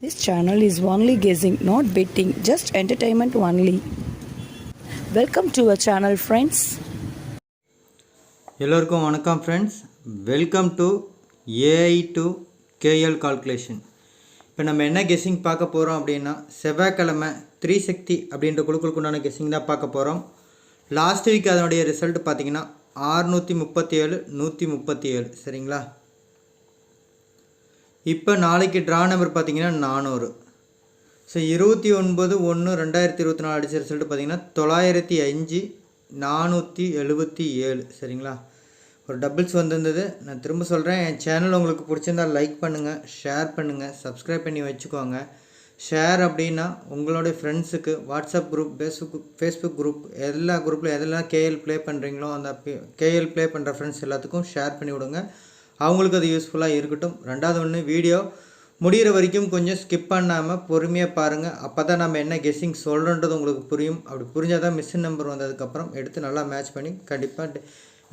This channel is only guessing, not betting, just entertainment only. Welcome to our channel friends. எல்லோருக்கும் வணக்கம் friends welcome to AI to KL calculation இப்போ நம்ம என்ன guessing பார்க்க போகிறோம் அப்படின்னா செவ்வாய்க்கிழமை த்ரீ சக்தி அப்படின்ற குழுக்களுக்கு உண்டான கெஸ்ஸிங் தான் பார்க்க போகிறோம் லாஸ்ட் வீக் அதனுடைய ரிசல்ட் பார்த்தீங்கன்னா ஆறுநூற்றி முப்பத்தி ஏழு நூற்றி முப்பத்தி ஏழு சரிங்களா? இப்போ நாளைக்கு ட்ரா நம்பர் பார்த்தீங்கன்னா நானூறு. ஸோ இருபத்தி ஒன்பது ஒன்று ரெண்டாயிரத்தி இருபத்தி நாலு அடிச்ச ரிசல்ட் பார்த்தீங்கன்னா தொள்ளாயிரத்தி அஞ்சு நானூற்றி எழுபத்தி ஏழு. சரிங்களா? ஒரு டபுள்ஸ் வந்திருந்தது. நான் திரும்ப சொல்கிறேன் என் சேனல் உங்களுக்கு பிடிச்சிருந்தா லைக் பண்ணுங்கள் ஷேர் பண்ணுங்கள் சப்ஸ்கிரைப் பண்ணி வச்சுக்கோங்க. ஷேர் அப்படின்னா உங்களுடைய ஃப்ரெண்ட்ஸுக்கு WhatsApp group Facebook Facebook group எல்லா குரூப்பில் எதெல்லாம் கேஎல் ப்ளே பண்ணுறீங்களோ அந்த கேஎல் ப்ளே பண்ணுற ஃப்ரெண்ட்ஸ் எல்லாத்துக்கும் ஷேர் பண்ணி விடுங்க. அவங்களுக்கு அது யூஸ்ஃபுல்லாக இருக்கட்டும். ரெண்டாவது ஒன்று வீடியோ முடிகிற வரைக்கும் கொஞ்சம் ஸ்கிப் பண்ணாமல் பொறுமையாக பாருங்கள் அப்போ தான் நம்ம என்ன கெஸ்ஸிங் சொல்கிறோன்றது உங்களுக்கு புரியும். அப்படி புரிஞ்சால் தான் மிஸ்ஸின் நம்பர் வந்ததுக்கப்புறம் எடுத்து நல்லா மேட்ச் பண்ணி கண்டிப்பாக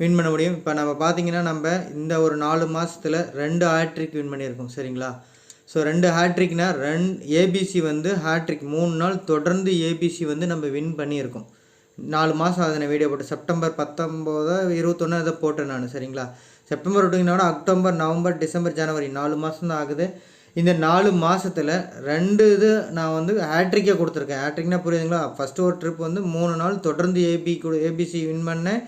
வின் பண்ண முடியும். இப்போ நம்ம பார்த்தீங்கன்னா நம்ம இந்த ஒரு நாலு மாதத்தில் ரெண்டு ஹேட்ரிக் வின் பண்ணியிருக்கோம். சரிங்களா? ஸோ ரெண்டு ஹேட்ரிக்னா ரெண் ஏபிசி வந்து ஹேட்ரிக் மூணு நாள் தொடர்ந்து ஏபிசி வந்து நம்ம வின் பண்ணியிருக்கோம். நாலு மாதம் அதனை நான் வீடியோ போட்டு. செப்டம்பர் பத்தொம்போதோ இருபத்தொன்னு இதை போட்டேன் நான். சரிங்களா? செப்டம்பர் விட்டிங்கன்னா அக்டோபர் நவம்பர் டிசம்பர் ஜனவரி நாலு மாதம் தான் ஆகுது. இந்த நாலு மாதத்தில் ரெண்டு இது நான் வந்து ஹேட்ரிக்கே கொடுத்துருக்கேன். ஹேட்ரிக்னா புரியுதுங்களா? ஃபஸ்ட்டு ஒரு ட்ரிப் வந்து மூணு நாள் தொடர்ந்து ஏபி கூட ஏபிசி வின் பண்ணேன்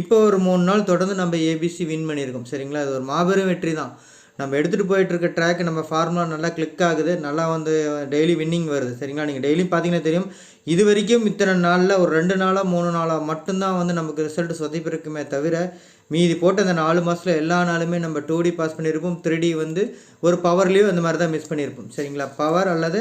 இப்போ ஒரு மூணு நாள் தொடர்ந்து நம்ம ஏபிசி வின் பண்ணியிருக்கோம். சரிங்களா? இது ஒரு மாபெரும் வெற்றி தான். நம்ம எடுத்துகிட்டு போயிட்டு இருக்க ட்ராக் நம்ம ஃபார்முலா நல்லா கிளிக் ஆகுது. நல்லா வந்து டெய்லி வின்னிங் வருது. சரிங்களா? நீங்கள் டெய்லியும் பார்த்தீங்கன்னா தெரியும். இது வரைக்கும் இத்தனை நாளில் ஒரு ரெண்டு நாளாக மூணு நாளாக மட்டும்தான் வந்து நமக்கு ரிசல்ட் சொதைப்பிருக்குமே தவிர மீதி போட்ட அந்த நாலு மாதத்தில் எல்லா நாளுமே நம்ம டூ டி பாஸ் பண்ணியிருப்போம் த்ரீ டி வந்து ஒரு பவர்லேயும் அந்த மாதிரி தான் மிஸ் பண்ணியிருப்போம் சரிங்களா? பவர் அல்லது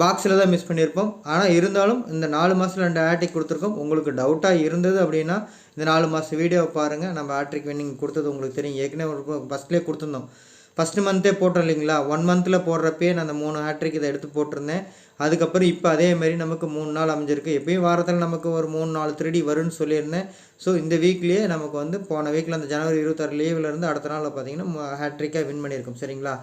பாக்ஸில் தான் மிஸ் பண்ணியிருப்போம் ஆனால் இருந்தாலும் இந்த நாலு மாதத்தில் ரெண்டு ஆட்ரிக் கொடுத்துருக்கோம். உங்களுக்கு டவுட்டாக இருந்தது அப்படின்னா இந்த நாலு மாதம் வீடியோவை பாருங்கள் நம்ம ஆட்ரிக் வின்னிங் கொடுத்தது உங்களுக்கு தெரியும். ஏற்கனவே ஒரு ஃபஸ்ட்லேயே கொடுத்துருந்தோம். ஃபஸ்ட்டு மந்த்தே போட்டோம் இல்லைங்களா? ஒன் மந்தில் போடுறப்பயே நான் அந்த மூணு ஹேட்ரிக் இதை எடுத்து போட்டிருந்தேன். அதுக்கப்புறம் இப்போ அதேமாரி நமக்கு மூணு நாள் அமைஞ்சிருக்கு. எப்பயும் வாரத்தில் நமக்கு ஒரு மூணு நாலு திருடி வரும்னு சொல்லியிருந்தேன். ஸோ இந்த வீக்லேயே நமக்கு வந்து போன வீக்கில் அந்த ஜனவரி இருபத்தாறு லீவ்லேருந்து அடுத்த நாளில் பார்த்தீங்கன்னா ஹேட்ரிக்காக வின் பண்ணியிருக்கோம். சரிங்களா?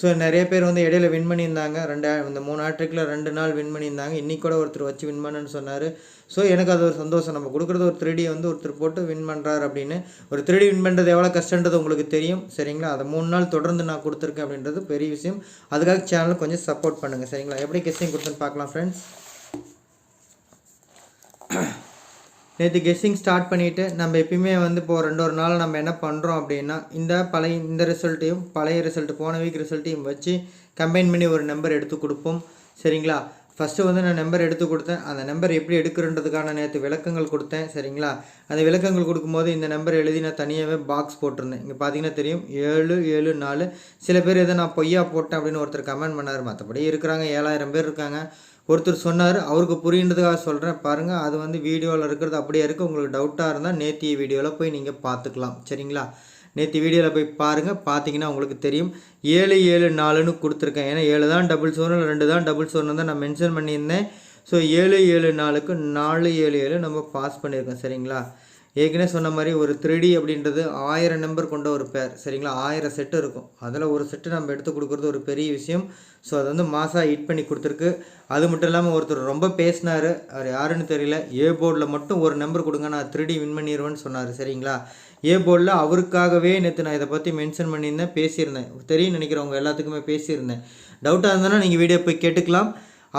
ஸோ நிறைய பேர் வந்து இடையில வின் பண்ணியிருந்தாங்க. ரெண்டு இந்த மூணு ஆட்ரிக்கில் ரெண்டு நாள் வின் பண்ணியிருந்தாங்க. இன்றைக்கி கூட ஒருத்தர் வச்சு வின் பண்ணுன்னு சொன்னார். ஸோ எனக்கு அது ஒரு சந்தோஷம். நம்ம கொடுக்குறது ஒரு த்ரீடி வந்து ஒருத்தர் போட்டு வின் பண்ணுறாரு அப்படின்னு. ஒரு த்ரீடி வின் பண்ணுறது எவ்வளோ கஷ்டன்றது உங்களுக்கு தெரியும். சரிங்களா? அதை மூணு நாள் தொடர்ந்து நான் கொடுத்துருக்கேன் அப்படின்றது பெரிய விஷயம். அதுக்காக சேனலை கொஞ்சம் சப்போர்ட் பண்ணுங்கள் சரிங்களா? எப்படி கெஸ்டிங் கொடுத்துன்னு பார்க்கலாம் ஃப்ரெண்ட்ஸ் நேற்று கெஸ்ஸிங் ஸ்டார்ட் பண்ணிவிட்டு நம்ம எப்பயுமே வந்து இப்போ ரெண்டு ஒரு நாள் நம்ம என்ன பண்ணுறோம் அப்படின்னா இந்த பழைய இந்த ரிசல்ட்டையும் பழைய ரிசல்ட்டு போன வீக் ரிசல்ட்டையும் வச்சு கம்பைன் பண்ணி ஒரு நம்பர் எடுத்து கொடுப்போம். சரிங்களா? ஃபஸ்ட்டு வந்து நான் நம்பர் எடுத்து கொடுத்தேன். அந்த நம்பர் எப்படி எடுக்கிறன்றதுக்கான நேற்று விளக்கங்கள் கொடுத்தேன். சரிங்களா? அந்த விளக்கங்கள் கொடுக்கும்போது இந்த நம்பர் எழுதி நான் தனியாகவே பாக்ஸ் போட்டிருந்தேன். இங்கே பார்த்தீங்கன்னா தெரியும். ஏழு ஏழு நாலு. சில பேர் எதை நான் பொய்யா போட்டேன் அப்படின்னு ஒருத்தர் கமெண்ட் பண்ணார். மற்றபடி இருக்கிறாங்க. ஏழாயிரம் பேர் இருக்காங்க. ஒருத்தர் சொன்னார் அவருக்கு புரியுன்றதுக்காக சொல்கிறேன் பாருங்கள் அது வந்து வீடியோவில் இருக்கிறது அப்படியே இருக்குது உங்களுக்கு டவுட்டாக இருந்தால் நேத்திய வீடியோவில் போய் நீங்கள் பார்த்துக்கலாம். சரிங்களா? நேற்று வீடியோவில் போய் பாருங்கள் பார்த்தீங்கன்னா உங்களுக்கு தெரியும். ஏழு ஏழு நாலுன்னு கொடுத்துருக்கேன். ஏன்னா ஏழு தான் டபுள் சோறு ரெண்டு தான் டபுள் சோறுன்னு தான் நான் மென்ஷன் பண்ணியிருந்தேன். ஸோ ஏழு ஏழு நாலுக்கு நாலு ஏழு ஏழு நம்ம பாஸ் பண்ணியிருக்கோம். சரிங்களா? ஏற்கனவே சொன்ன மாதிரி ஒரு த்ரீடி அப்படின்றது ஆயிரம் நம்பர் கொண்ட ஒரு பேர் சரிங்களா? ஆயிரம் செட்டு இருக்கும். அதில் ஒரு செட்டு நம்ம எடுத்து கொடுக்குறது ஒரு பெரிய விஷயம். ஸோ அது வந்து மாசாக ஹிட் பண்ணி கொடுத்துருக்கு. அது மட்டும் இல்லாமல் ஒருத்தர் ரொம்ப பேசினார். அவர் யாருன்னு தெரியல. ஏ போர்டில் மட்டும் ஒரு நம்பர் கொடுங்க. நான் த்ரீடி வின் பண்ணிடுவேன்னு சொன்னார் சரிங்களா? ஏ போர்டில் அவருக்காகவே நேற்று நான் இதை பற்றி மென்ஷன் பண்ணியிருந்தேன் பேசியிருந்தேன். தெரியும் நினைக்கிறவங்க எல்லாத்துக்குமே பேசியிருந்தேன். டவுட்டாக இருந்ததுன்னா நீங்கள் வீடியோ போய் கேட்டுக்கலாம்.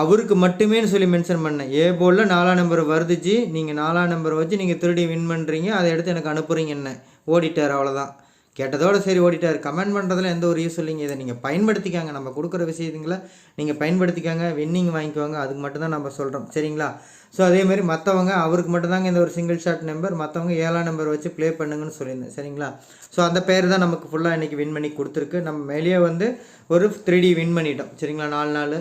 அவருக்கு மட்டுமேன்னு சொல்லி மென்ஷன் பண்ணேன். ஏ போலில் நாலாம் நம்பர் வருதுச்சு நீங்கள் நாலாம் நம்பர் வச்சு நீங்கள் திருடி வின் பண்ணுறீங்க அதை எடுத்து எனக்கு அனுப்புகிறீங்க என்ன? ஓடிட்டார் அவ்வளோதான் கேட்டதோட சரி ஓடிட்டார். கமெண்ட் பண்ணுறதுல எந்த ஒரு யூஸ் இல்லைங்க. இதை நீங்கள் பயன்படுத்திக்காங்க. நம்ம கொடுக்குற விஷயத்துங்களை நீங்கள் பயன்படுத்திக்காங்க. வின்னிங் வாங்கிக்குவாங்க அதுக்கு மட்டும்தான் நம்ம சொல்கிறோம் சரிங்களா? ஸோ அதேமாதிரி மற்றவங்க அவருக்கு மட்டும்தாங்க இந்த ஒரு சிங்கிள் ஷாட் நம்பர் மற்றவங்க ஏழாம் நம்பர் வச்சு ப்ளே பண்ணுங்கன்னு சொல்லியிருந்தேன். சரிங்களா? ஸோ அந்த பேர் தான் நமக்கு ஃபுல்லாக இன்றைக்கி வின் பண்ணி கொடுத்துருக்கு. நம்ம மேலேயே வந்து ஒரு த்ரீ டி வின் பண்ணிட்டோம். சரிங்களா? நாலு நாள்.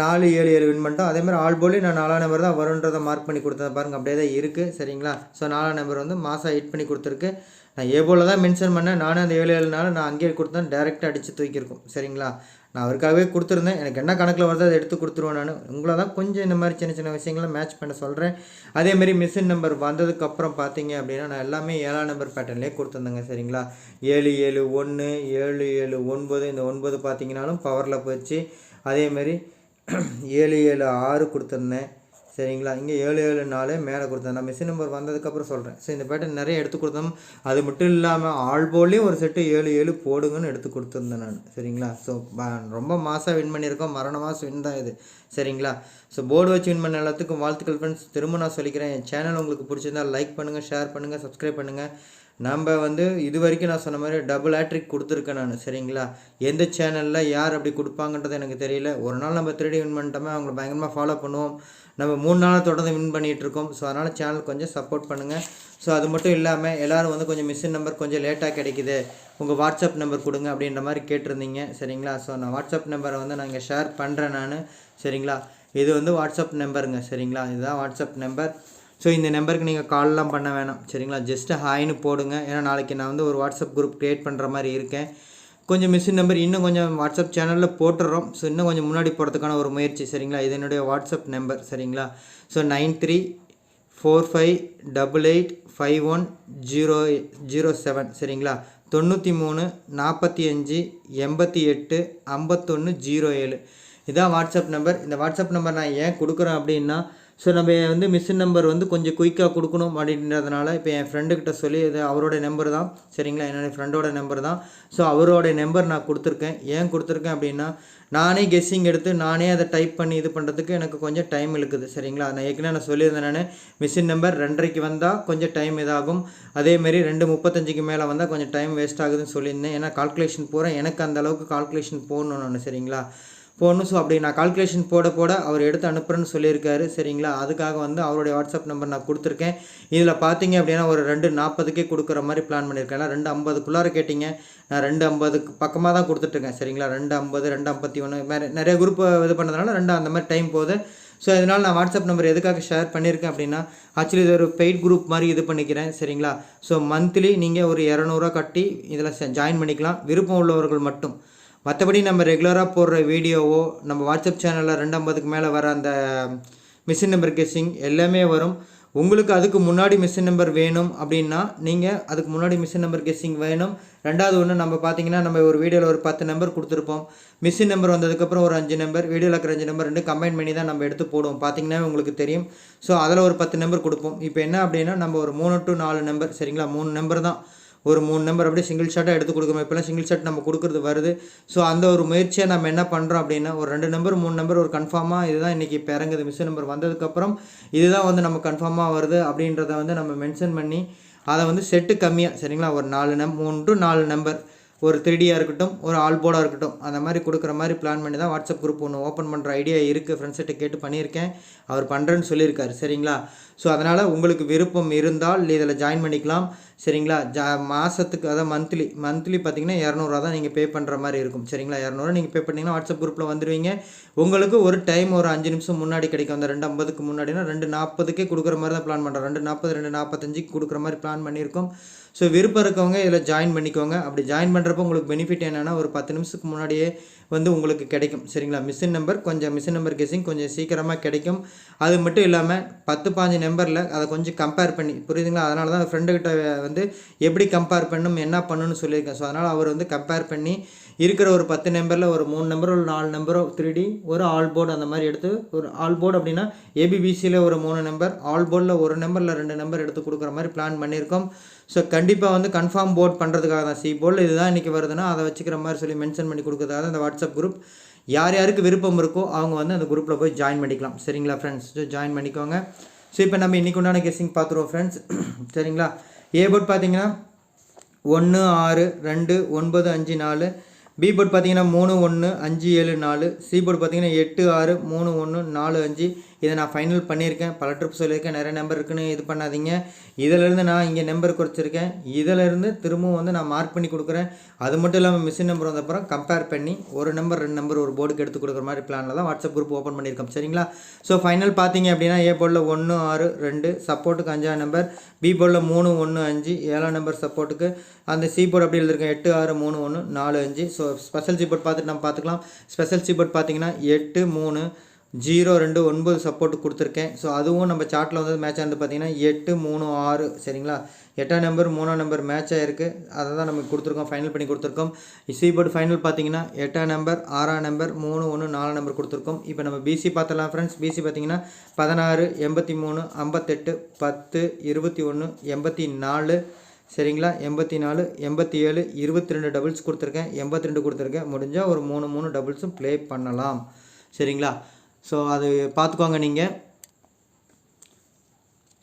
நாலு ஏழு ஏழு வின் பண்ணிட்டோம். அதேமாதிரி ஆல் போலி நான் நாலாம் நம்பர் தான் வருன்றதை மார்க் பண்ணி கொடுத்தேன் பாருங்கள் அப்படியே தான் இருக்குது சரிங்களா? ஸோ நாலாம் நம்பர் வந்து மாதம் ஹிட் பண்ணி கொடுத்துருக்கு. நான் ஏ போல தான் மென்ஷன் பண்ணேன். நானும் அந்த ஏழு ஏழு நான் அங்கேயே கொடுத்தேன். டேரெக்டாக அடித்து தூக்கியிருக்கோம். சரிங்களா? நான் அவருக்காகவே கொடுத்துருந்தேன். எனக்கு என்ன கணக்கில் வருதோ அதை எடுத்து கொடுத்துருவேன் நான். உங்களை தான் கொஞ்சம் இந்த மாதிரி சின்ன சின்ன விஷயங்களை மேட்ச் பண்ண சொல்கிறேன் அதேமாரி மிஷின் நம்பர் வந்ததுக்கப்புறம் பார்த்தீங்க அப்படின்னா நான் எல்லாமே ஏழாம் நம்பர் பேட்டர்ன்லேயே கொடுத்துருந்தேங்க. சரிங்களா? ஏழு ஏழு ஒன்று ஏழு ஏழு ஒன்பது. இந்த ஒன்பது பார்த்தீங்கன்னாலும் பவரில் போச்சு. அதேமாரி ஏழு ஏழு ஆறு கொடுத்துருந்தேன். சரிங்களா? இங்கே ஏழு ஏழு நாலு மேலே கொடுத்தேன். நான் மிஷின் நம்பர் வந்ததுக்கப்புறம் சொல்கிறேன் ஸோ இந்த பேட்டர்ன் நிறைய எடுத்து கொடுத்தோம். அது மட்டும் இல்லாமல் ஆள் போல்லையும் ஒரு செட்டு ஏழு ஏழு போடுங்கன்னு எடுத்து கொடுத்துருந்தேன் நான். சரிங்களா? ஸோ ரொம்ப மாதம் வின் பண்ணியிருக்கோம். மரண மாதம் வின் தான் இது. சரிங்களா? ஸோ போர்டு வச்சு வின் பண்ண எல்லாத்துக்கும் வாழ்த்துக்கள் ஃப்ரெண்ட்ஸ் திரும்ப நான் சொல்லிக்கிறேன். என் சேனல் உங்களுக்கு பிடிச்சிருந்தா லைக் பண்ணுங்கள் ஷேர் பண்ணுங்கள் சப்ஸ்கிரைப் பண்ணுங்கள் நம்ம வந்து இது வரைக்கும் நான் சொன்ன மாதிரி டபுள் ஆட்ரிக் கொடுத்துருக்கேன் நான் சரிங்களா? எந்த சேனலில் யார் அப்படி கொடுப்பாங்கன்றது எனக்கு தெரியல. ஒரு நாள் நம்ம திருடி வின் பண்ணிட்டோமே அவங்கள பயங்கரமாக ஃபாலோ பண்ணுவோம். நம்ம மூணு நாளாக தொடர்ந்து வின் பண்ணிகிட்டு இருக்கோம். ஸோ அதனால் சேனல் கொஞ்சம் சப்போர்ட் பண்ணுங்கள் ஸோ அது மட்டும் இல்லாமல் எல்லோரும் வந்து கொஞ்சம் மிஷின் நம்பர் கொஞ்சம் லேட்டாக கிடைக்குது. உங்கள் வாட்ஸ்அப் நம்பர் கொடுங்க அப்படின்ற மாதிரி கேட்டிருந்தீங்க சரிங்களா? ஸோ நான் வாட்ஸ்அப் நம்பரை வந்து நான் இங்கே ஷேர் பண்ணுறேன் நான் சரிங்களா? இது வந்து வாட்ஸ்அப் நம்பருங்க சரிங்களா? இதுதான் வாட்ஸ்அப் நம்பர் ஸோ இந்த நம்பருக்கு நீங்கள் கால்லாம் பண்ண வேணாம். சரிங்களா? ஜஸ்ட்டு ஹாய்னு போடுங்க. ஏன்னா நாளைக்கு நான் வந்து ஒரு வாட்ஸ்அப் குரூப் க்ரியேட் பண்ணுற மாதிரி இருக்கேன். கொஞ்சம் மிஷின் நம்பர் இன்னும் கொஞ்சம் வாட்ஸ்அப் சேனலில் போட்டுடுறோம் ஸோ இன்னும் கொஞ்சம் முன்னாடி போகிறதுக்கான ஒரு முயற்சி. சரிங்களா? இது என்னுடைய வாட்ஸ்அப் நம்பர் சரிங்களா? So nine three four five double eight five one zero zero seven சரிங்களா? தொண்ணூற்றி மூணு நாற்பத்தி அஞ்சு எண்பத்தி எட்டு ஐம்பத்தொன்று ஜீரோ ஏழு. இதான் வாட்ஸ்அப் நம்பர் இந்த வாட்ஸ்அப் நம்பர் நான் ஏன் கொடுக்குறேன் அப்படின்னா ஸோ நம்ம வந்து மிஷின் நம்பர் வந்து கொஞ்சம் குயிக்காக கொடுக்கணும் அப்படின்றதுனால இப்போ என் ஃப்ரெண்டுக்கிட்ட சொல்லி இது அவரோட நம்பர் தான். சரிங்களா? என்னோடய ஃப்ரெண்டோட நம்பர் தான். ஸோ அவரோட நம்பர் நான் கொடுத்துருக்கேன். ஏன் கொடுத்துருக்கேன் அப்படின்னா நானே கெஸ்ஸிங் எடுத்து நானே அதை டைப் பண்ணி இது பண்ணுறதுக்கு எனக்கு கொஞ்சம் டைம் இழுக்குது. சரிங்களா? நான் ஏற்கனவே நான் சொல்லியிருந்தேன் நான். மிஷின் நம்பர் ரெண்டரைக்கு வந்தால் கொஞ்சம் டைம் இதாகும். அதேமாரி ரெண்டு முப்பத்தஞ்சுக்கு மேலே வந்தால் கொஞ்சம் டைம் வேஸ்ட் ஆகுதுன்னு சொல்லியிருந்தேன். ஏன்னா கால்குலேஷன் போகிறேன் எனக்கு அந்த அளவுக்கு கால்குலேஷன் போடணும் நான். சரிங்களா? போகணும். ஸோ அப்படி நான் கால்குலேஷன் போட போட அவர் எடுத்து அனுப்புகிறேன்னு சொல்லியிருக்காரு. சரிங்களா? அதுக்காக வந்து அவருடைய வாட்ஸ்அப் நம்பர் நான் கொடுத்துருக்கேன். இதில் பார்த்தீங்க அப்படின்னா ஒரு ரெண்டு நாற்பதுக்கே கொடுக்குற மாதிரி பிளான் பண்ணியிருக்கேன். ரெண்டு ஐம்பதுக்குள்ளார கேட்டிங்க. நான் ரெண்டு ஐம்பதுக்கு பக்கமாக தான் கொடுத்துட்ருக்கேன். சரிங்களா? ரெண்டு ஐம்பது ரெண்டு ஐம்பத்தி ஒன்று மாதிரி நிறைய குரூப் இது பண்ணதுனால ரெண்டு அந்த மாதிரி டைம் போகுது. ஸோ இதனால் நான் வாட்ஸ்அப் நம்பர் எதுக்காக ஷேர் பண்ணியிருக்கேன் அப்படின்னா ஆக்சுவலி இது ஒரு பெய்ட் குரூப் மாதிரி இது பண்ணிக்கிறேன். சரிங்களா? ஸோ மந்த்லி நீங்கள் ஒரு இரநூறுவா கட்டி இதில் ஜாயின் பண்ணிக்கலாம். விருப்பம் உள்ளவர்கள் மட்டும். மற்றபடி நம்ம ரெகுலராக போடுற வீடியோவோ நம்ம வாட்ஸ்அப் சேனலில் ரெண்டம்பதுக்கு மேலே வர அந்த மிஷின் நம்பர் கெஸ்ஸிங் எல்லாமே வரும். உங்களுக்கு அதுக்கு முன்னாடி மிஷின் நம்பர் வேணும் அப்படின்னா நீங்கள் அதுக்கு முன்னாடி மிஷின் நம்பர் கெஸ்ஸிங் வேணும். ரெண்டாவது ஒன்று நம்ம பார்த்தீங்கன்னா நம்ம ஒரு வீடியோவில் ஒரு பத்து நம்பர் கொடுத்துருப்போம். மிஷின் நம்பர் வந்ததுக்கப்புறம் ஒரு அஞ்சு நம்பர் வீடியோவில் இருக்கிற அஞ்சு நம்பர் ரெண்டு கம்பைன் பண்ணி தான் நம்ம எடுத்து போடுவோம். பார்த்தீங்கன்னா உங்களுக்கு தெரியும். ஸோ அதில் ஒரு பத்து நம்பர் கொடுப்போம். இப்போ என்ன அப்படின்னா நம்ம ஒரு மூணு டு நாலு நம்பர் சரிங்களா? மூணு நம்பர் தான். ஒரு மூணு நம்பர் அப்படியே சிங்கிள் ஷாட்டாக எடுத்து கொடுக்கணும் இப்போலாம் சிங்கிள் ஷாட் நம்ம கொடுக்குறது வருது. ஸோ அந்த ஒரு முயற்சியை நம்ம என்ன பண்ணுறோம் அப்படின்னா ஒரு ரெண்டு நம்பர் மூணு நம்பர் ஒரு கன்ஃபார்மாக இதுதான் இன்றைக்கி இப்போ இறங்குது. மிஸ் நம்பர் வந்ததுக்கப்புறம் இதுதான் வந்து நம்ம கன்ஃபார்மாக வருது அப்படின்றத வந்து நம்ம மென்ஷன் பண்ணி அதை வந்து செட்டு கம்மியாக சரிங்களா? ஒரு நாலு நம் மூன்று நாலு நம்பர் ஒரு த்ரீடியாக இருக்கட்டும் ஒரு ஆல் போர்டாக இருக்கட்டும் அந்த மாதிரி கொடுக்குற மாதிரி பிளான் பண்ணி தான் வாட்ஸ்அப் குரூப் ஒன்று ஓப்பன் பண்ணுற ஐடியா இருக்குது ஃப்ரெண்ட்ஸ்கிட்ட கேட்டு பண்ணியிருக்கேன். அவர் பண்ணுறேன்னு சொல்லியிருக்காரு சரிங்களா? ஸோ அதனால் உங்களுக்கு விருப்பம் இருந்தால் இதில் ஜாயின் பண்ணிக்கலாம். சரிங்களா? ஜா மாதத்துக்கு அதாவது மந்த்லி மந்த்லி பார்த்தீங்கன்னா இரநூறுவா தான் நீங்கள் பே பண்ணுற மாதிரி இருக்கும். சரிங்களா? இரநூறுவா நீங்கள் பே பண்ணிங்கன்னா வாட்ஸ்அப் குரூப்பில் வந்துடுவீங்க உங்களுக்கு ஒரு டைம் ஒரு அஞ்சு நிமிஷம் முன்னாடி கிடைக்கும். அந்த ரெண்டு ஐம்பதுக்கு முன்னாடினா ரெண்டு நாற்பதுக்கே கொடுக்குற மாதிரி தான் பிளான் பண்ணுறோம் ரெண்டு நாற்பது ரெண்டு நாற்பத்தஞ்சுக்கு கொடுக்குற மாதிரி பிளான் பண்ணியிருக்கோம். ஸோ விருப்பம் இருக்கவங்க இதில் ஜாயின் பண்ணிக்கோங்க. அப்படி ஜாயின் பண்ணுறப்போ உங்களுக்கு பெனிஃபிட் என்னென்னா ஒரு பத்து நிமிஷத்துக்கு முன்னாடியே வந்து உங்களுக்கு கிடைக்கும். சரிங்களா? மிஷின் நம்பர் கொஞ்சம் மிஷின் நம்பர் கெஸிங் கொஞ்சம் சீக்கிரமாக கிடைக்கும். அது மட்டும் இல்லாமல் பத்து பாஞ்சு நம்பரில் அதை கொஞ்சம் கம்பேர் பண்ணி புரியுதுங்களா? அதனால தான் ஃப்ரெண்டுக்கிட்ட வந்து எப்படி கம்பேர் பண்ணணும் என்ன பண்ணணும்னு சொல்லியிருக்கேன். ஸோ அதனால் அவர் வந்து கம்பேர் பண்ணி இருக்கிற ஒரு பத்து நம்பரில் ஒரு மூணு நம்பரோ ஒரு நாலு நம்பரோ த்ரீ ஒரு ஆல் போர்டு அந்த மாதிரி எடுத்து ஒரு ஆல் போர்டு அப்படின்னா ஏபிபிசியில் ஒரு மூணு நம்பர் ஆல் போர்டில் ஒரு நம்பரில் ரெண்டு நம்பர் எடுத்து கொடுக்குற மாதிரி பிளான் பண்ணியிருக்கோம். ஸோ கண்டிப்பாக வந்து கன்ஃபார்ம் போர்ட் பண்ணுறதுக்காக தான். சி போர்டில் இதுதான் இன்றைக்கி வருதுன்னா அதை வச்சுக்கிற மாதிரி சொல்லி மென்ஷன் பண்ணி கொடுக்குறதுக்காக தான் இந்த வாட்ஸ்அப் குரூப் யார் யாருக்கு விருப்பம் இருக்கோ அவங்க வந்து அந்த குரூப்பில் போய் ஜாயின் பண்ணிக்கலாம். சரிங்களா ஃப்ரெண்ட்ஸ் ஸோ ஜாயின் பண்ணிக்கோங்க. ஸோ இப்போ நம்ம இன்றைக்கி உண்டான கெஸ்ஸிங் பார்த்துருவோம் ஃப்ரெண்ட்ஸ் சரிங்களா? ஏ போர்ட் பார்த்தீங்கன்னா ஒன்று ஆறு ரெண்டு ஒன்பது அஞ்சு நாலு. பி போர்ட் பார்த்தீங்கன்னா மூணு ஒன்று அஞ்சு ஏழு நாலு. சி போர்ட் பார்த்தீங்கன்னா எட்டு ஆறு மூணு ஒன்று நாலு அஞ்சு. இதை நான் ஃபைனல் பண்ணியிருக்கேன். பல ட்ரிப் சொல்லியிருக்கேன். நிறைய நம்பர் இருக்குன்னு இது பண்ணாதீங்க. இதிலேருந்து நான் இங்கே நம்பர் குறைச்சிருக்கேன். இதிலேருந்து திரும்பவும் வந்து நான் மார்க் பண்ணி கொடுக்குறேன். அது மட்டும் இல்லாமல் மிஷின் நம்பர் வந்தப்புறம் கம்பேர் பண்ணி ஒரு நம்பர் ரெண்டு நம்பர் ஒரு போர்டுக்கு எடுத்து கொடுக்குற மாதிரி பிளானில் தான் வாட்ஸ்அப் குரூப் ஓப்பன் பண்ணியிருக்கோம். சரிங்களா? ஸோ ஃபைனல் பார்த்தீங்க அப்படின்னா ஏ போர்டில் ஒன்று ஆறு ரெண்டு சப்போர்ட்டுக்கு அஞ்சாம் நம்பர் பி போர்டில் மூணு ஒன்று அஞ்சு ஏழாம் நம்பர் சப்போர்ட்டுக்கு அந்த சி போர்டு அப்படி எழுதிருக்கேன். எட்டு ஆறு மூணு ஒன்று நாலு அஞ்சு. ஸோ ஸ்பெஷல் சி போர்ட் பார்த்துட்டு நம்ம பார்த்துக்கலாம். ஸ்பெஷல் சி போர்ட் பார்த்தீங்கன்னா எட்டு மூணு ஜீரோ ரெண்டு ஒன்பது சப்போர்ட் கொடுத்துருக்கேன். ஸோ அதுவும் நம்ம சார்ட்டில் வந்து மேட்ச் ஆனது பார்த்தீங்கன்னா எட்டு மூணு ஆறு சரிங்களா? எட்டாம் நம்பர் மூணாம் நம்பர் மேட்ச் ஆயிருக்கு. அதை தான் நமக்கு கொடுத்துருக்கோம் ஃபைனல் பண்ணி கொடுத்துருக்கோம். இசி போர்டு ஃபைனல் பார்த்தீங்கன்னா எட்டாம் நம்பர் ஆறாம் நம்பர் மூணு ஒன்று நாலாம் நம்பர் கொடுத்துருக்கோம். இப்போ நம்ம பிசி பார்த்துலாம் ஃப்ரெண்ட்ஸ் பிசி பார்த்தீங்கன்னா பதினாறு எண்பத்தி மூணு ஐம்பத்தெட்டு பத்து இருபத்தி ஒன்று எண்பத்தி நாலு சரிங்களா? எண்பத்தி நாலு எண்பத்தி ஏழு இருபத்தி ரெண்டு டபுள்ஸ் கொடுத்துருக்கேன். எண்பத்தி ரெண்டு கொடுத்துருக்கேன். முடிஞ்சால் ஒரு மூணு மூணு டபுள்ஸும் ப்ளே பண்ணலாம். சரிங்களா? ஸோ அது பார்த்துக்கோங்க நீங்கள்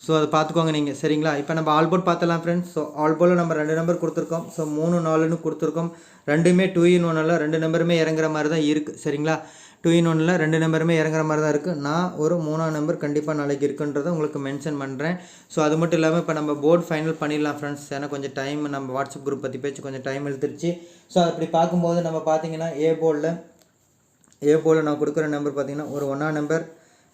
ஸோ அதை பார்த்துக்கோங்க நீங்கள் சரிங்களா? இப்போ நம்ம ஆல் போர்ட் பார்த்தலாம் ஃப்ரெண்ட்ஸ் ஸோ ஆல் போர்டில் நம்ம ரெண்டு நம்பர் கொடுத்துருக்கோம். ஸோ மூணு நாலுன்னு கொடுத்துருக்கோம். ரெண்டுமே டூ இன் ஒன்னில் ரெண்டு நம்பருமே இறங்குற மாதிரி தான் இருக்குது சரிங்களா? டூ இன் ஒன்னில் ரெண்டு நம்பருமே இறங்குற மாதிரி தான் இருக்குது நான் ஒரு மூணாம் நம்பர் கண்டிப்பாக நாளைக்கு இருக்குன்றதை உங்களுக்கு மென்ஷன் பண்ணுறேன் ஸோ அது மட்டும் இல்லாமல் இப்போ நம்ம போர்டு ஃபைனல் பண்ணிடலாம் ஃப்ரெண்ட்ஸ் ஏன்னா கொஞ்சம் டைம் நம்ம வாட்ஸ்அப் குரூப் பற்றி பேச்சு கொஞ்சம் டைம் எடுத்துருச்சு ஸோ அப்படி பார்க்கும்போது நம்ம பார்த்தீங்கன்னா ஏ போர்டில் ஏ போல் நான் கொடுக்குற நம்பர் பார்த்தீங்கன்னா ஒரு ஒன்றா நம்பர்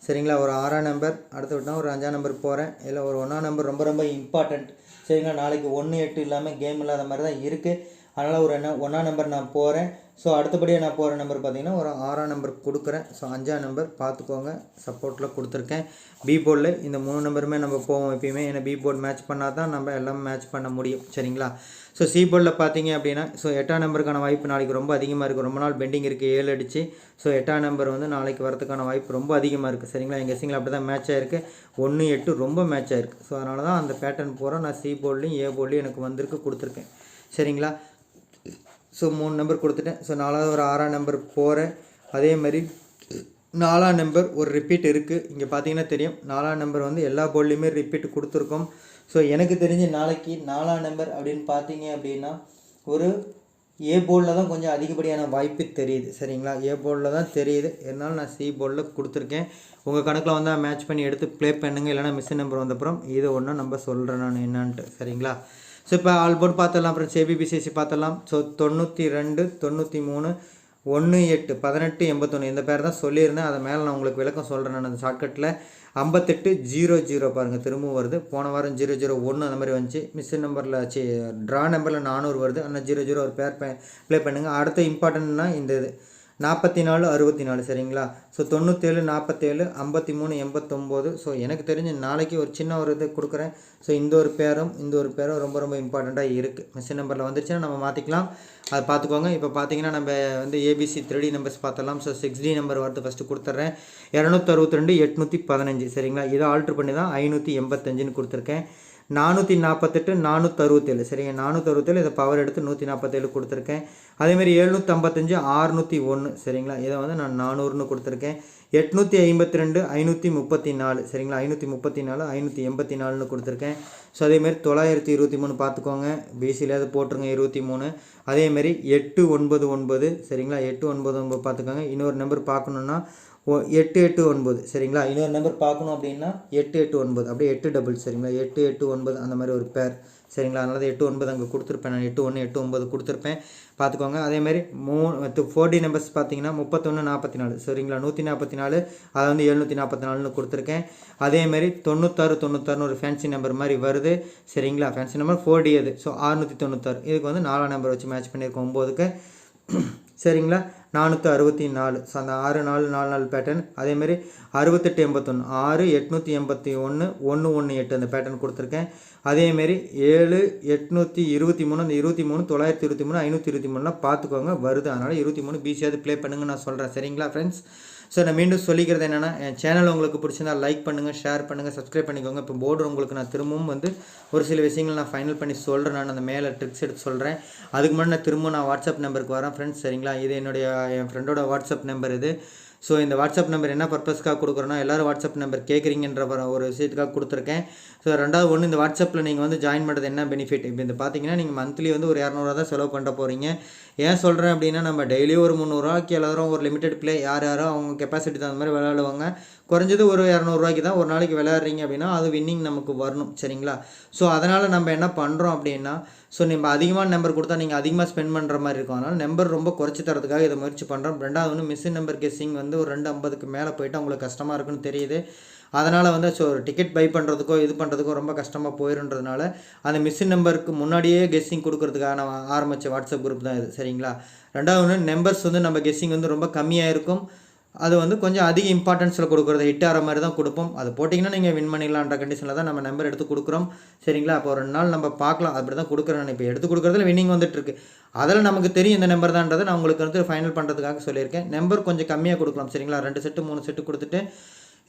சரிங்களா? ஒரு ஆறாம் நம்பர் அடுத்து விட்டால் ஒரு அஞ்சாம் நம்பர் போகிறேன் இல்லை ஒரு ஒன்றாம் நம்பர் ரொம்ப ரொம்ப இம்பார்ட்டண்ட் சரிங்களா? நாளைக்கு ஒன்று எட்டு இல்லாமல் கேம் இல்லாத மாதிரி தான் இருக்குது அதனால் ஒரு என்ன ஒன்றாம் நம்பர் நான் போகிறேன் ஸோ அடுத்தபடியாக நான் போகிற நம்பர் பார்த்தீங்கன்னா ஒரு ஆறாம் நம்பர் கொடுக்குறேன். ஸோ அஞ்சாம் நம்பர் பார்த்துக்கோங்க சப்போர்ட்டில் கொடுத்துருக்கேன். பி போர்டில் இந்த மூணு நம்பருமே நம்ம போவோம் எப்பயுமே. ஏன்னா பி போர்டு மேட்ச் பண்ணால் தான் நம்ம எல்லாம் மேட்ச் பண்ண முடியும். சரிங்களா? ஸோ சி போர்டில் பார்த்தீங்க அப்படின்னா ஸோ எட்டாம் நம்பருக்கான வாய்ப்பு நாளைக்கு ரொம்ப அதிகமாக இருக்குது ரொம்ப நாள் பெண்டிங் இருக்குது ஏழு அடிச்சு. ஸோ எட்டாம் நம்பர் வந்து நாளைக்கு வரதுக்கான வாய்ப்பு ரொம்ப அதிகமாக இருக்குது சரிங்களா? எங்கள் சிங்கில் அப்படி தான் மேட்ச் ஆயிருக்கு. ஒன்று எட்டு ரொம்ப மேட்ச் ஆயிருக்கு. ஸோ அதனால தான் அந்த பேட்டர்ன் பூரா நான் சி போர்ட்லேயும் ஏ போர்ட்லேயும் எனக்கு வந்திருக்கு கொடுத்துருக்கேன். சரிங்களா? ஸோ மூணு நம்பர் கொடுத்துட்டேன். ஸோ நாலாவது ஒரு ஆறாம் நம்பர் போகிறேன் அதே மாதிரி நாலாம் நம்பர் ஒரு ரிப்பீட் இருக்குது இங்கே பார்த்தீங்கன்னா தெரியும். நாலாம் நம்பர் வந்து எல்லா போர்ட்லேயுமே ரிப்பீட் கொடுத்துருக்கோம். ஸோ எனக்கு தெரிஞ்சு நாளைக்கு நாலாம் நம்பர் அப்படின்னு பார்த்தீங்க அப்படின்னா ஒரு ஏ போர்டில் தான் கொஞ்சம் அதிகப்படியான வாய்ப்பு தெரியுது. சரிங்களா? ஏ போர்டில் தான் தெரியுது. இருந்தாலும் நான் சி போர்டில் கொடுத்துருக்கேன். உங்கள் கணக்கில் வந்து மேட்ச் பண்ணி எடுத்து ப்ளே பண்ணுங்கள் இல்லைனா மிஸ் நம்பர் வந்தப்புறம் இது ஒன்று நம்ம சொல்கிறேன் நான் என்னான்ட்டு. சரிங்களா? ஸோ இப்போ ஆல் போர்டு பார்த்துடலாம். அப்புறம் சேபிபிசிசி பார்த்துடலாம். ஸோ தொண்ணூற்றி ரெண்டு தொண்ணூற்றி மூணு ஒன்று எட்டு பதினெட்டு எண்பத்தொன்று இந்த பேர் தான் சொல்லியிருந்தேன். அதை மேலே நான் உங்களுக்கு விளக்கம் சொல்கிறேன் நான் அந்த ஷார்ட்கட்டில் ஐம்பத்தெட்டு ஜீரோ ஜீரோ பாருங்கள் திரும்பவும் வருது. போன வாரம் ஜீரோ ஜீரோ ஒன்று அந்த மாதிரி வந்துச்சு. மிஸ் நம்பரில் சி ட்ரா நம்பரில் நானூறு வருது. ஆனால் ஜீரோ ஜீரோ ஒரு பேர் ப்ளே பண்ணுங்கள் அடுத்த இம்பார்ட்டன்ட்னா இந்த இது. நாற்பத்தி நாலு அறுபத்தி நாலு சரிங்களா? ஸோ தொண்ணூற்றேழு நாற்பத்தேழு ஐம்பத்தி மூணு எண்பத்தொம்போது. ஸோ எனக்கு தெரிஞ்சு நாளைக்கு ஒரு சின்ன ஒரு இது கொடுக்குறேன். ஸோ இந்த ஒரு பேரும் இந்த ஒரு பேரும் ரொம்ப ரொம்ப இம்பார்ட்டண்ட்டாக இருக்குது மிஷின் நம்பரில் வந்துருச்சுன்னா நம்ம மாற்றிக்கலாம் அதை பார்த்துக்கோங்க. இப்போ பார்த்தீங்கன்னா நம்ம வந்து A B C three numbers பார்த்தலாம் ஸோ சிக்ஸ் டி நம்பர் வரது. ஃபஸ்ட்டு கொடுத்துட்றேன். இரநூத்தி அறுபத்தி ரெண்டு எட்நூற்றி பதினஞ்சு சரிங்களா? இதை ஆல்ட்ரு பண்ணி தான் ஐநூற்றி எண்பத்தஞ்சுன்னு கொடுத்துருக்கேன். நானூற்றி நாற்பத்தெட்டு நானூற்றி அறுபத்தேழு சரிங்க நானூற்றி அறுபத்தேழு இதை பவர் எடுத்து நூற்றி நாற்பத்தேழு கொடுத்துருக்கேன். அதேமாரி எழுநூற்றம்பத்தஞ்சு அறுநூற்றி ஆறுநூற்றி ஒன்று சரிங்களா? இதை வந்து நான் நானூறுன்னு கொடுத்துருக்கேன். எட்நூற்றி ஐம்பத்தி ரெண்டு ஐநூற்றி முப்பத்தி நாலு சரிங்களா? ஐநூற்றி முப்பத்தி நாலு ஐநூற்றி எண்பத்தி நாலுன்னு கொடுத்துருக்கேன். ஸோ அதேமாரி தொள்ளாயிரத்தி இருபத்தி மூணு பார்த்துக்கோங்க. பிசியில் அது போட்டுருங்க இருபத்தி மூணு. அதேமாரி எட்டு ஒன்பது ஒன்பது சரிங்களா? எட்டு ஒன்பது ஒன்பது பார்த்துக்கோங்க. இன்னொரு நம்பர் பார்க்கணுன்னா எட்டு எட்டு ஒன்பது. சரிங்களா? இன்னொரு நம்பர் பார்க்கணும் அப்படின்னா எட்டு எட்டு ஒன்பது. அப்படியே எட்டு டபுள் சரிங்களா? எட்டு எட்டு ஒன்பது அந்த மாதிரி ஒரு பேர் சரிங்களா? அதனால தான் எட்டு ஒன்பது அங்கே கொடுத்துருப்பேன் நான். எட்டு ஒன்று எட்டு ஒன்பது கொடுத்துருப்பேன். பார்த்துக்கோங்க. அதேமாதிரி மூணு ஃபோர்டி நம்பர்ஸ் பார்த்தீங்கன்னா முப்பத்தொன்று நாற்பத்தி நாலு சரிங்களா? நூற்றி நாற்பத்தி நாலு அதை வந்து எழுநூற்றி நாற்பத்தி நாலுன்னு கொடுத்துருக்கேன் அதேமாதிரி தொண்ணூத்தாறு தொண்ணூத்தாறுனு ஒரு ஃபேன்சி நம்பர் மாதிரி வருது. சரிங்களா? ஃபேன்சி நம்பர் ஃபோர் டி அது. ஸோ அறுநூற்றி தொண்ணூத்தாறு. இதுக்கு வந்து நாலாம் நம்பர் வச்சு மேட்ச் பண்ணியிருக்கோம் ஒம்போதுக்கு சரிங்களா? நானூற்றி அறுபத்தி நாலு. ஸோ அந்த ஆறு நாலு நாலு நாலு பேட்டர்ன் அதேமாரி அறுபத்தெட்டு எண்பத்தொன்று ஆறு எட்நூற்றி எண்பத்தி ஒன்று ஒன்று ஒன்று எட்டு அந்த பேட்டர்ன் கொடுத்துருக்கேன். அதேமாரி ஏழு எட்நூற்றி இருபத்தி மூணு அந்த இருபத்தி மூணு தொள்ளாயிரத்தி இருபத்தி மூணு ஐநூற்றி இருபத்தி மூணுலாம் பார்த்துக்கோங்க வருது. அதனால் இருபத்தி மூணு பிசியாவது ப்ளே பண்ணுங்க நான் சொல்கிறேன் சரிங்களா ஃப்ரெண்ட்ஸ் ஸோ நான் மீண்டும் சொல்லிக்கிறது என்னென்னா என் சேனல் உங்களுக்கு பிடிச்சிருந்தா லைக் பண்ணுங்கள் ஷேர் பண்ணுங்கள் சப்ஸ்கிரைப் பண்ணிக்கோங்க. இப்போ போர்டு உங்களுக்கு நான் திரும்பவும் வந்து ஒரு சில விஷயங்கள் நான் ஃபைனல் பண்ணி சொல்கிறேன் நான் அந்த மேலே ட்ரிக்ஸ் எடுத்து சொல்கிறேன் அதுக்கு முன்னாடி நான் திரும்ப நான் வாட்ஸ்அப் நம்பருக்கு வரேன் ஃப்ரெண்ட்ஸ் சரிங்களா? இது என்னுடைய என் ஃப்ரெண்டோட வாட்ஸ்அப் நம்பர் இது. ஸோ இந்த வாட்ஸ்அப் நம்பர் என்ன பர்பஸ்க்காக கொடுக்குறோன்னா எல்லோரும் வாட்ஸ்அப் நம்பர் கேட்குறீங்கன்ற ஒரு- ஒரு விஷயத்துக்காக கொடுத்துருக்கேன். ஸோ ரெண்டாவது ஒன்று இந்த வாட்ஸ்அப்பில் நீங்கள் வந்து ஜாயின் பண்ணுறது என்ன பெனிஃபிட் இப்போ இந்த பார்த்தீங்கன்னா நீங்கள் மந்த்லி வந்து ஒரு இரநூறுவா தான் செலவு பண்ண போகிறீங்க ஏன் சொல்கிறேன் அப்படின்னா நம்ம டெய்லியும் ஒரு முந்நூறுரூவாய்க்கு எல்லாரும் ஒரு லிமிடெட் பிளே யார் யாரோ அவங்க கெப்பாசிட்டி தகுந்த மாதிரி விளையாடுவாங்க. குறைஞ்சது ஒரு இரநூறுவாய்க்கு தான் ஒரு நாளைக்கு விளையாடுறீங்க அப்படின்னா அது வின்னிங் நமக்கு வரணும். சரிங்களா? ஸோ அதனால் நம்ம என்ன பண்ணுறோம் அப்படின்னா ஸோ நம்ம அதிகமான நம்பர் கொடுத்தா நீங்கள் அதிகமாக ஸ்பெண்ட் பண்ணுற மாதிரி இருக்கும். அதனால் நம்பர் ரொம்ப குறைச்சி தரதுக்காக இதை முயற்சி பண்ணுறோம் ரெண்டாவது வந்து மிஸ்ஸின் நம்பர் கெஸ்ஸிங் வந்து ஒரு ரெண்டு ஐம்பதுக்கு மேலே போயிட்டு உங்களுக்கு கஷ்டமாக இருக்குன்னு தெரியுது. அதனால் வந்து ஸோ டிக்கெட் பை பண்ணுறதுக்கோ இது பண்ணுறதுக்கோ ரொம்ப கஷ்டமாக போயிருன்றதுனால அந்த மிஸ்ஸின் நம்பருக்கு முன்னாடியே கெஸ்ஸிங் கொடுக்குறதுக்காக நான் ஆரம்பித்த வாட்ஸ்அப் குரூப் தான் இது. சரி சரிங்களா? ரெண்டாவது ஒன்று நம்பர்ஸ் வந்து நம்ம கெஸ்ஸிங் வந்து ரொம்ப கம்மியாக இருக்கும். அது வந்து கொஞ்சம் அதிக இம்பார்ட்டன்ஸில் கொடுக்குறது ஹிட் ஆகிற மாதிரி தான் கொடுப்போம். அது போட்டிங்கன்னா நீங்கள் வின் பண்ணிடலான்ற கண்டிஷனில் தான் நம்ம நம்பர் எடுத்து கொடுக்குறோம். சரிங்களா? அப்போ ஒரு ரெண்டு நாள் நம்ம பார்க்கலாம். அப்படி தான் கொடுக்குறேன் இப்போ எடுத்து கொடுக்குறதுல வின்னிங் வந்துட்டுருக்கு அதில் நமக்கு தெரியும் இந்த நம்பர் தான்றதை நான் உங்களுக்கு வந்து ஃபைனல் பண்ணுறதுக்காக சொல்லியிருக்கேன். நம்பர் கொஞ்சம் கம்மியாக கொடுக்கலாம். சரிங்களா? ரெண்டு செட்டு மூணு செட்டு கொடுத்துட்டு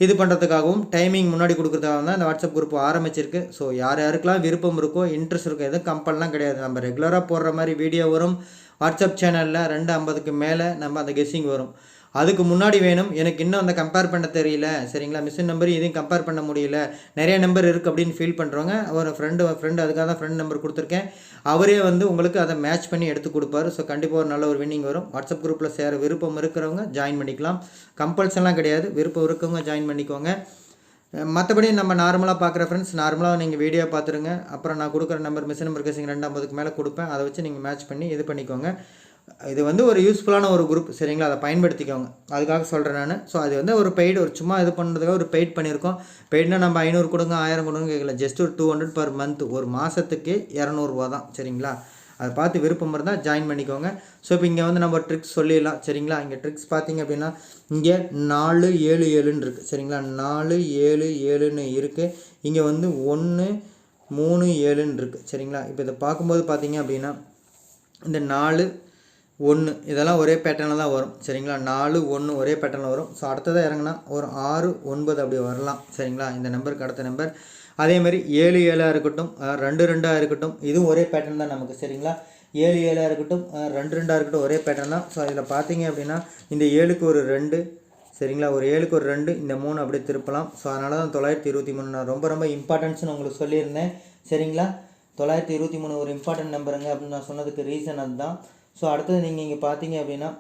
இது பண்ணுறதுக்காகவும் டைமிங் முன்னாடி கொடுக்குறதுக்காக தான் இந்த வாட்ஸ்அப் குரூப் ஆரம்பிச்சிருக்கு. ஸோ யார் யாருக்கெல்லாம் விருப்பம் இருக்கோ இன்ட்ரெஸ்ட் இருக்கோ எதுவும் கம்பல்லாம் கிடையாது. நம்ம ரெகுலராக போடுற மாதிரி வீடியோ வரும். வாட்ஸ்அப் சேனலில் ரெண்டு ஐம்பதுக்கு மேலே நம்ம அந்த கெஸ்ஸிங் வரும். அதுக்கு முன்னாடி வேணும். எனக்கு இன்னும் அந்த கம்பேர் பண்ண தெரியல. சரிங்களா? மிஷின் நம்பர் எதையும் கம்பேர் பண்ண முடியல. நிறைய நம்பர் இருக்குது அப்படின்னு ஃபீல் பண்ணுறவங்க ஒரு ஃப்ரெண்டு ஃப்ரெண்டு அதுக்காக தான் ஃப்ரெண்ட் நம்பர் கொடுத்துருக்கேன். அவரே வந்து உங்களுக்கு அதை மேட்ச் பண்ணி எடுத்து கொடுப்பாரு. ஸோ கண்டிப்பாக ஒரு நல்ல ஒரு வின்னிங் வரும். வாட்ஸ்அப் குரூப்பில் சேர விருப்பம் இருக்கிறவங்க ஜாயின் பண்ணிக்கலாம். கம்பல்சன்லாம் கிடையாது. விருப்பம் இருக்கவங்க ஜாயின் பண்ணிக்கோங்க. மற்றபடி நம்ம நார்மலாக பார்க்குற ஃப்ரெண்ட்ஸ் நார்மலாக நீங்கள் வீடியோ பார்த்துருங்க அப்புறம் நான் கொடுக்குற நம்பர் மிஸ் நம்பர் கேசிங் ரெண்டாம்பதுக்கு மேலே கொடுப்பேன். அதை வச்சு நீங்கள் மேட்ச் பண்ணி இது பண்ணிக்கோங்க. இது வந்து ஒரு யூஸ்ஃபுல்லான ஒரு குரூப் சரிங்களா? அதை பயன்படுத்திக்கோங்க. அதுக்காக சொல்கிறேன் நான். ஸோ அது வந்து ஒரு பெய்டு ஒரு சும்மா இது பண்ணுறதுக்காக ஒரு பெய்ட் பண்ணியிருக்கோம். பெய்ட்னா நம்ம ஐநூறு கொடுங்க ஆயிரம் கொடுங்க கேட்கல ஜஸ்ட் ஒரு டூ ஹண்ட்ரட் பர் மந்த் ஒரு மாதத்துக்கு இரநூறுவா தான் சரிங்களா? அதை பார்த்து விருப்பம் இருந்தால் ஜாயின் பண்ணிக்கோங்க. ஸோ இப்போ இங்கே வந்து நம்ம ட்ரிக்ஸ் சொல்லிடலாம். சரிங்களா? இங்கே ட்ரிக்ஸ் பார்த்தீங்க அப்படின்னா இங்கே நாலு ஏழு ஏழுன்னு இருக்குது சரிங்களா? நாலு ஏழு ஏழுன்னு இருக்குது இங்கே வந்து ஒன்று மூணு ஏழுன்னு இருக்குது சரிங்களா? இப்போ இதை பார்க்கும்போது பார்த்தீங்க அப்படின்னா இந்த நாலு ஒன்று இதெல்லாம் ஒரே பேட்டர்னில் தான் வரும். சரிங்களா? நாலு ஒன்று ஒரே பேட்டர்னில் வரும். ஸோ அடுத்ததாக இறங்குனா ஒரு ஆறு ஒன்பது அப்படி வரலாம். சரிங்களா? இந்த நம்பருக்கு அடுத்த நம்பர். அதேமாதிரி ஏழு ஏழாக இருக்கட்டும் ரெண்டு ரெண்டாக இருக்கட்டும் இதுவும் ஒரே பேட்டர்ன் தான் நமக்கு. சரிங்களா? ஏழு ஏழாக இருக்கட்டும் ரெண்டு ரெண்டாக இருக்கட்டும் ஒரே பேட்டர்ன் தான். ஸோ இதில் பார்த்தீங்க அப்படின்னா இந்த ஏழுக்கு ஒரு ரெண்டு சரிங்களா? ஒரு ஏழுக்கு ஒரு ரெண்டு இந்த மூணு அப்படியே திருப்பலாம். ஸோ அதனால தான் தொள்ளாயிரத்தி இருபத்தி மூணு நான் ரொம்ப ரொம்ப இம்பார்ட்டன்ஸ்னு உங்களுக்கு சொல்லியிருந்தேன். சரிங்களா? தொள்ளாயிரத்தி இருபத்தி மூணு ஒரு இம்பார்ட்டன்ட் நம்பருங்க அப்படின்னு நான் சொன்னதுக்கு ரீசன் அதுதான். ஸோ அடுத்தது நீங்கள் இங்கே பார்த்தீங்க அப்படின்னா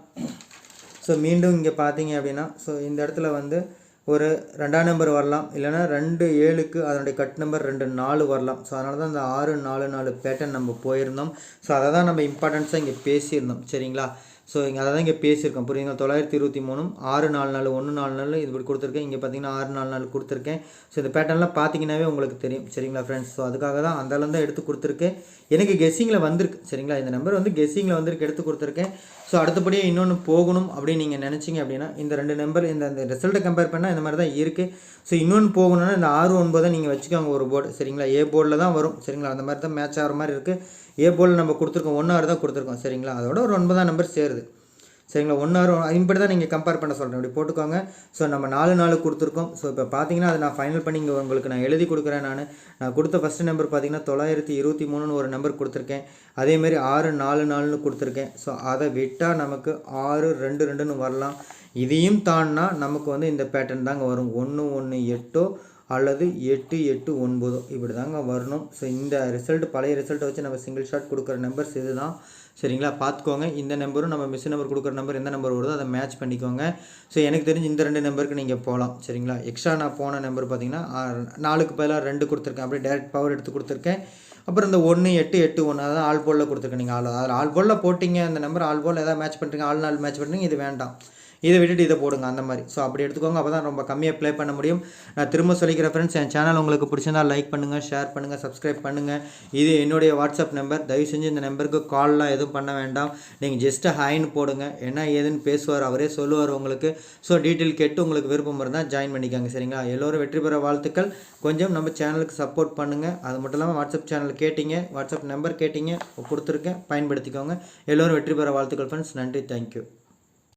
ஸோ மீண்டும் இங்கே பார்த்தீங்க அப்படின்னா ஸோ இந்த இடத்துல வந்து ஒரு ரெண்டாம் நம்பர் வரலாம். இல்லைன்னா ரெண்டு ஏழுக்கு அதனுடைய கட் நம்பர் ரெண்டு நாலு வரலாம். ஸோ அதனால தான் இந்த ஆறு நாலு நாலு பேட்டர்ன் நம்ம போயிருந்தோம். ஸோ அதை தான் நம்ம இம்பார்ட்டன்ஸாக இங்கே பேசியிருந்தோம். சரிங்களா? ஸோ இங்கே அதை தான் இங்கே பேசியிருக்கோம். புரியுங்களா தொள்ளாயிரத்தி இருபத்தி மூணும் ஆறு நாலு நாலு ஒன்று நாலு நாலு இது இப்படி கொடுத்துருக்கேன். இங்கே பார்த்தீங்கன்னா ஆறு நாலு நாலு கொடுத்துருக்கேன். ஸோ இந்த பேட்டர்ன்லாம் பார்த்தீங்கன்னாவே உங்களுக்கு தெரியும். சரிங்களா ஃப்ரெண்ட்ஸ் ஸோ அதுக்காக தான் அந்த அளவு தான் எடுத்து கொடுத்துருக்கேன். எனக்கு கெஸ்ஸிங்கில் வந்திருக்கு. சரிங்களா இந்த நம்பர் வந்து கெஸ்ஸிங்கில் வந்திருக்கு எடுத்து கொடுத்துருக்கேன். ஸோ அடுத்தபடியாக இன்னொன்று போகணும் அப்படின்னு நீங்கள் நினச்சிங்க அப்படின்னா இந்த ரெண்டு நம்பர் இந்த இந்த ரிசல்ட்டை கம்பேர் பண்ணால் இந்த மாதிரி தான் இருக்குது ஸோ இன்னொன்று போகணும்னா இந்த ஆறு ஒன்பதை நீங்கள் வச்சுக்கோங்க ஒரு போர்டு சரிங்களா ஏ போர்டில் தான் வரும். சரிங்களா அந்த மாதிரி தான் மேட்ச் ஆகிற மாதிரி இருக்குது ஏ போல் நம்ம கொடுத்துருக்கோம் ஒன் ஆறு தான் கொடுத்துருக்கோம் சரிங்களா? அதோட ஒரு ஒன்பதாம் நம்பர் சேருது. சரிங்களா? ஒன் ஆறு இப்படி தான் நீங்கள் கம்பேர் பண்ண சொல்கிறேன் இப்படி போட்டுக்கோங்க. ஸோ நம்ம நாலு நாலு கொடுத்துருக்கோம். ஸோ இப்போ பார்த்தீங்கன்னா அதை நான் ஃபைனல் பண்ணி இங்கே உங்களுக்கு நான் எழுதி கொடுக்குறேன் நான். நான் கொடுத்த ஃபஸ்ட்டு நம்பர் பார்த்தீங்கன்னா தொள்ளாயிரத்தி இருபத்தி மூணுன்னு ஒரு நம்பர் கொடுத்துருக்கேன். அதேமாரி ஆறு நாலு நாலுன்னு கொடுத்துருக்கேன். ஸோ அதை விட்டால் நமக்கு ஆறு ரெண்டு ரெண்டுன்னு வரலாம். இதையும் தாண்டினா நமக்கு வந்து இந்த பேட்டர்ன் தாங்க வரும். ஒன்று ஒன்று எட்டோ அல்லது எட்டு எட்டு ஒன்பதோ. இப்படி தாங்க வரணும். ஸோ இந்த ரிசல்ட் பழைய ரிசல்ட்டை வச்சு நம்ம சிங்கிள் ஷாட் கொடுக்குற நம்பர்ஸ் இது தான் சரிங்களா? பார்த்துக்கோங்க. இந்த நம்பரும் நம்ம மிஸ் நம்பர் கொடுக்குற நம்பர் எந்த நம்பர் வருதோ அதை மேட்ச் பண்ணிக்கோங்க. ஸோ எனக்கு தெரிஞ்சு இந்த ரெண்டு நம்பருக்கு நீங்கள் போகலாம். சரிங்களா? எக்ஸ்ட்ரா நான் போன நம்பர் பார்த்தீங்கன்னா நாலுக்கு பதிலாக ரெண்டு கொடுத்துருக்கேன். அப்படியே டேரக்ட் பவர் எடுத்து கொடுத்துருக்கேன். அப்புறம் இந்த ஒன்று எட்டு எட்டு ஒன்று அதாவது ஆல் போலில் கொடுத்துருக்கேன். நீங்கள் ஆள் அதில் ஆல் போலில் போட்டிங்க. அந்த நம்பர் ஆல் போல் எதாவது மேட்ச் பண்ணுறீங்க ஆள் நாள் மேட்ச் பண்ணுறீங்க இது வேண்டாம். இதை விட்டுட்டு இதை போடுங்க அந்த மாதிரி. ஸோ அப்படி எடுத்துக்கோங்க அப்போ தான் ரொம்ப கம்மியாக ப்ளே பண்ண முடியும். நான் திரும்ப சொல்லிக்கிற ஃப்ரெண்ட்ஸ் என் சேனல் உங்களுக்கு பிடிச்சிருந்தால் லைக் பண்ணுங்கள் ஷேர் பண்ணுங்கள் சப்ஸ்கிரைப் பண்ணுங்கள் இது என்னுடைய வாட்ஸ்அப் நம்பர் தயவு செஞ்சு இந்த நம்பருக்கு கால்லாம் எதுவும் பண்ண வேண்டாம். நீங்கள் ஜஸ்ட்டு ஹாய்னு போடுங்க. என்ன ஏதுன்னு பேசுவார் அவரே சொல்லுவார் உங்களுக்கு. ஸோ டீட்டெயில் கேட்டு உங்களுக்கு விருப்பம் இருந்தால் ஜாயின் பண்ணிக்கோங்க சரிங்களா? எல்லோரும் வெற்றி பெற வாழ்த்துக்கள். கொஞ்சம் நம்ம சேனலுக்கு சப்போர்ட் பண்ணுங்கள் அது மட்டும் இல்லாமல் வாட்ஸ்அப் சேனல் கேட்டிங்க வாட்ஸ்அப் நம்பர் கேட்டிங்க கொடுத்துருக்கேன் பயன்படுத்திக்கோங்க. எல்லோரும் வெற்றி பெற வாழ்த்துக்கள் ஃப்ரெண்ட்ஸ் நன்றி தேங்க்யூ